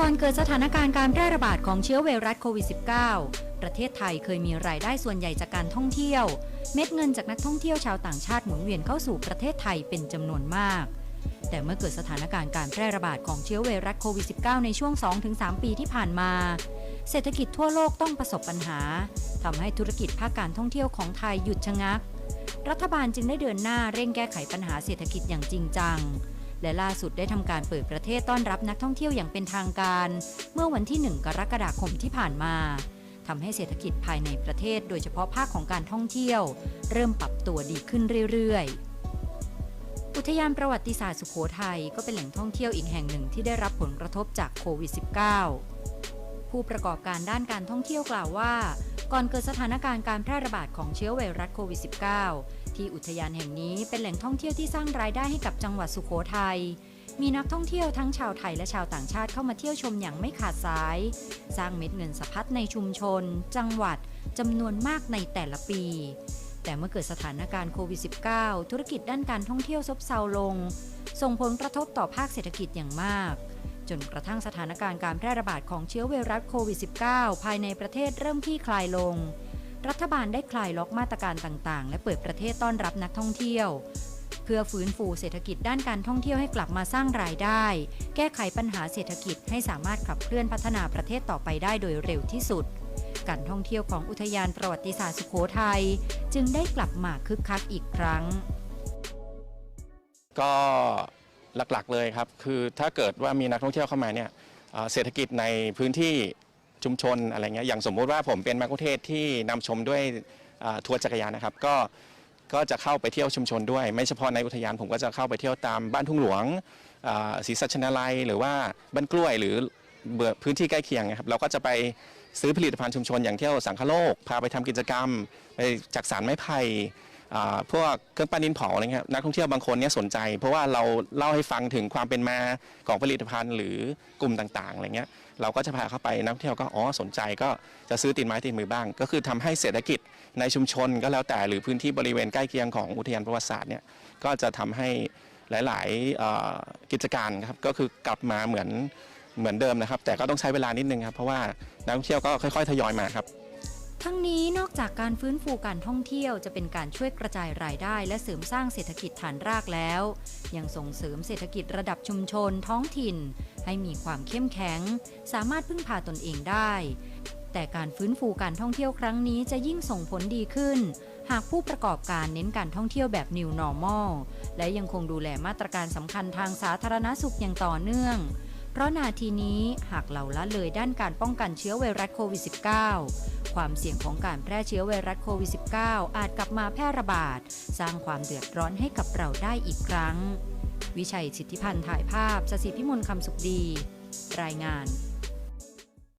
ก่อนเกิดสถานการณ์การแพร่ระบาดของเชื้อไวรัสโควิด -19 ประเทศไทยเคยมีรายได้ส่วนใหญ่จากการท่องเที่ยว เม็ดเงินจากนักท่องเที่ยวชาวต่างชาติหมุนเวียนเข้าสู่ประเทศไทยเป็นจำนวนมาก แต่เมื่อเกิดสถานการณ์การแพร่ระบาดของเชื้อไวรัสโควิด -19 ในช่วง 2-3 ปีที่ผ่านมา เศรษฐกิจทั่วโลกต้องประสบปัญหาทำให้ธุรกิจภาคการท่องเที่ยวของไทยหยุดชะงัก รัฐบาลจึงได้เดินหน้าเร่งแก้ไขปัญหาเศรษฐกิจอย่างจริงจัง และล่าสุดได้ทำการเปิดประเทศต้อนรับนักท่องเที่ยวอย่างเป็นทางการ เมื่อวันที่ 1 กรกฎาคมที่ผ่านมาทำให้เศรษฐกิจภายในประเทศ โดยเฉพาะภาคของการท่องเที่ยว เริ่มปรับตัวดีขึ้นเรื่อยๆอุทยานประวัติศาสตร์สุโขทัยก็เป็นแหล่งท่องเที่ยวอีกแห่งหนึ่งที่ได้รับผลกระทบจากโควิด -19 ผู้ประกอบการด้านการท่องเที่ยวกล่าวว่า ก่อนเกิดสถานการณ์การแพร่ระบาดของเชื้อไวรัสโควิด -19 ที่อุทยานแห่งนี้เป็นแหล่งท่องเที่ยวที่สร้างรายได้ให้กับจังหวัดสุโขทัยมีนักท่องเที่ยวทั้งชาวไทยและชาวต่างชาติเข้ามาเที่ยวชมอย่างไม่ขาดสาย สร้างเม็ดเงินสะพัดในชุมชน จังหวัดจำนวนมากในแต่ละปี แต่เมื่อเกิดสถานการณ์โควิด -19 ธุรกิจด้านการท่องเที่ยวซบเซาลง ส่งผลกระทบต่อภาคเศรษฐกิจอย่างมาก จนกระทั่งสถานการณ์การแพร่ระบาดของเชื้อไวรัสโควิด -19 ภายในประเทศเริ่มคลี่คลายลง รัฐบาลได้คลายล็อกมาตรการต่างๆ และเปิดประเทศต้อนรับนักท่องเที่ยว เพื่อฟื้นฟูเศรษฐกิจด้านการท่องเที่ยวให้กลับมาสร้างรายได้ แก้ไขปัญหาเศรษฐกิจให้สามารถขับเคลื่อนพัฒนาประเทศต่อไปได้โดยเร็วที่สุดการท่องเที่ยวของอุทยานประวัติศาสตร์สุโขทัยจึงได้กลับมาคึกคักอีกครั้ง ก็ หลักๆเลยครับ คือถ้าเกิดว่ามีนักท่องเที่ยวเข้ามาเนี่ยเศรษฐกิจในพื้นที่ชุมชนอะไรเงี้ยอย่างสมมุติว่าผมเป็นมักคุเทศที่นำชมด้วยทัวร์จักรยานนะครับ ก็ก็จะเข้าไปเที่ยวชุมชนด้วย ไม่เฉพาะในอุทยานผมก็จะเข้าไปเที่ยวตามบ้านทุ่งหลวงศรีสัชนาลัย หรือว่าบ้านกล้วยหรือพื้นที่ใกล้เคียงนะครับเราก็จะไปซื้อผลิตภัณฑ์ชุมชนอย่างเที่ยวสังคโลก พาไปทำกิจกรรมไปจักสารไม้ไผ่ พวกเครื่องปั้นดินเผาอะไรเงี้ยนักท่องเที่ยวบางคนเนี่ยสนใจ เพราะว่าเราเล่าให้ฟังถึงความเป็นมาของผลิตภัณฑ์ หรือกลุ่มต่างๆอะไรเงี้ยเราก็จะพาเข้าไปนักท่องเที่ยวก็อ๋อสนใจก็จะซื้อติดไม้ติดมือบ้าง ก็คือทำให้เศรษฐกิจในชุมชนก็แล้วแต่หรือพื้นที่บริเวณใกล้เคียงของอุทยานประวัติศาสตร์เนี่ยก็จะทำให้หลายๆกิจการครับก็คือกลับมาเหมือนเหมือนเดิมนะครับ แต่ก็ต้องใช้เวลานิดนึงครับเพราะว่านักท่องเที่ยวก็ค่อยๆทยอยมาครับ ทั้งนี้นอกจากการฟื้นฟูการท่องเที่ยวจะเป็นการช่วยกระจายรายได้ และเสริมสร้างเศรษฐกิจฐานรากแล้ว ยังส่งเสริมเศรษฐกิจระดับชุมชนท้องถิ่น ให้มีความเข้มแข็ง สามารถพึ่งพาตนเองได้ แต่การฟื้นฟูการท่องเที่ยวครั้งนี้จะยิ่งส่งผลดีขึ้น หากผู้ประกอบการเน้นการท่องเที่ยวแบบ New Normal และยังคงดูแลมาตรการสำคัญทางสาธารณสุขอย่างต่อเนื่อง เพราะนาทีนี้หากเราละเลยด้านการป้องกันเชื้อไวรัสโควิด -19 ความเสี่ยงของการแพร่เชื้อไวรัสโควิด -19 อาจกลับมาแพร่ระบาด สร้างความเดือดร้อนให้กับเราได้อีกครั้ง วิชัยสิทธิพันธ์ถ่ายภาพสศิพิมลคำสุขดี รายงาน